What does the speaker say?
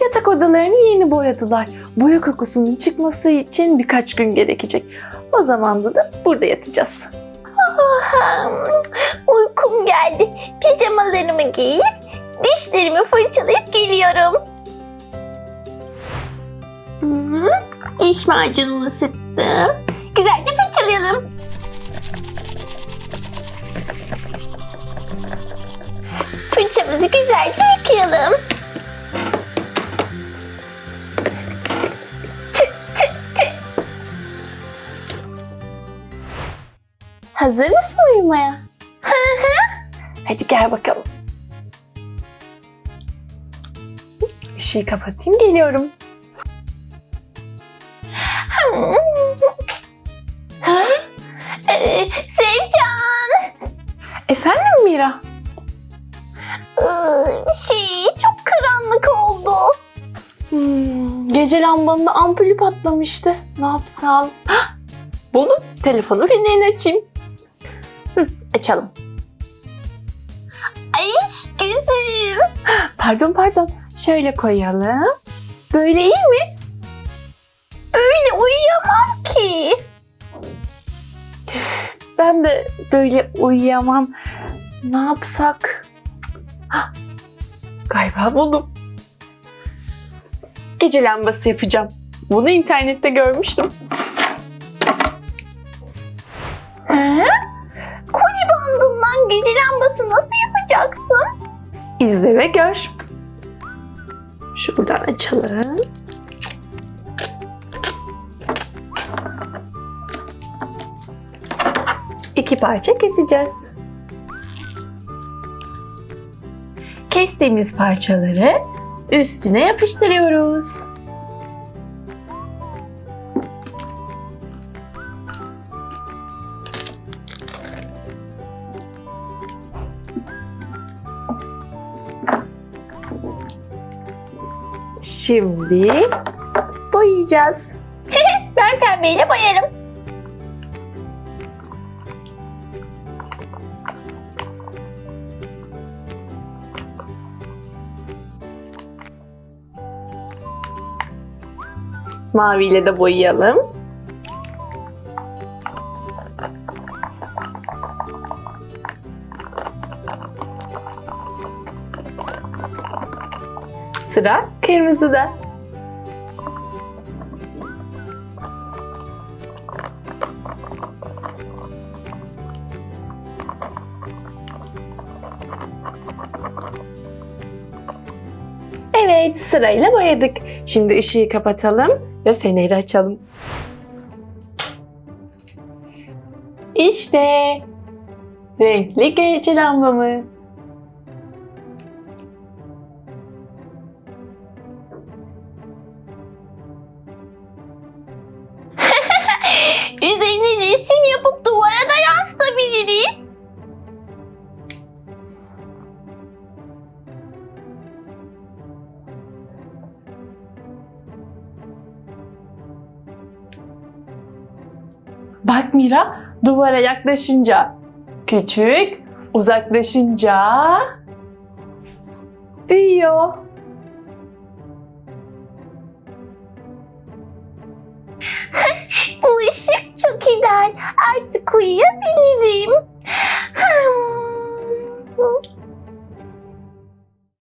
Yatak odalarını yeni boyadılar. Boya kokusunun çıkması için birkaç gün gerekecek. O zaman da, da burada yatacağız. Ah, Uykum geldi. Pijamalarımı giyip dişlerimi fırçalayıp geliyorum. Diş macununu sıktım. Güzelce fırçalayalım. Fırçamızı güzelce yıkayalım. Hazır mısın uyumaya? Hadi gel bakalım. Işığı kapatayım geliyorum. Ha? Ee, Sevcan! Efendim Mira? Ee, şey çok karanlık oldu. Hmm, gece lambanın ampulü patlamıştı. Ne yapsam? Hah, buldum. Telefonu fenerini açayım. Açalım. Ay gözüm. Pardon pardon. Şöyle koyalım. Böyle iyi mi? Öyle uyuyamam ki. Ben de böyle uyuyamam. Ne yapsak? Hah, Galiba buldum. Gece lambası yapacağım. Bunu internette görmüştüm. Lambası nasıl yapacaksın? İzle ve gör. Şuradan açalım. İki parça keseceğiz. Kestiğimiz parçaları üstüne yapıştırıyoruz. Şimdi boyayacağız. Ben pembeyle boyarım. Maviyle de boyayalım. Sıra kırmızıda. Evet, sırayla boyadık. Şimdi ışığı kapatalım ve feneri açalım. İşte renkli gece lambamız. Resim yapıp duvara da yansıtabiliriz. Bak Mira, duvara yaklaşınca küçük, uzaklaşınca büyüyor. Bu ışık çok ideal. Artık uyuyabilirim.